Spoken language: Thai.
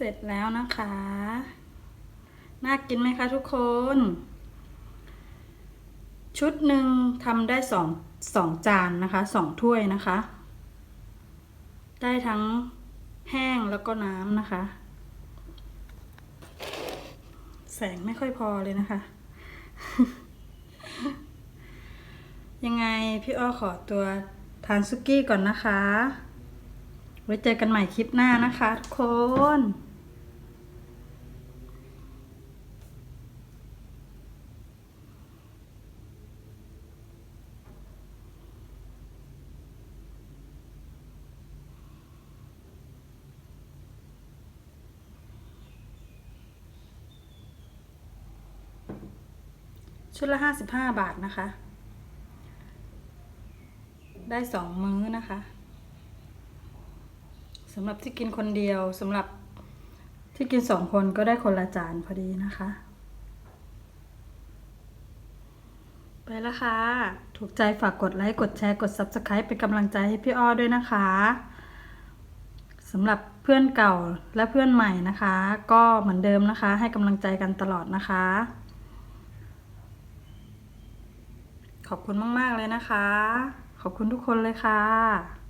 เสร็จแล้วนะคะ น่ากินไหมคะทุกคน ชุดหนึ่งทำได้สองสองจานนะคะสองถ้วยนะคะ ได้ทั้งแห้งแล้วก็น้ำนะคะ แสงไม่ค่อยพอเลยนะคะ ยังไงพี่อ้อขอตัวทานซุกี้ก่อนนะคะ ไว้เจอกันใหม่คลิปหน้านะคะทุกคน ชุดละห้าสิบห้าบาทนะคะ ได้สองมื้อนะคะสำหรับที่กินคนเดียวสำหรับที่กินสองคนก็ได้คนละจานพอดีนะคะ ไปแล้วค่ะ ถูกใจฝากกดไลค์ กดแชร์ กด Subscribe เป็นกำลังใจให้พี่อ้อด้วยนะคะสำหรับเพื่อนเก่าและเพื่อนใหม่นะคะ ก็เหมือนเดิมนะคะ ให้กำลังใจกันตลอดนะคะ ขอบคุณมาก ๆ เลยนะคะ ขอบคุณทุกคนเลยค่ะ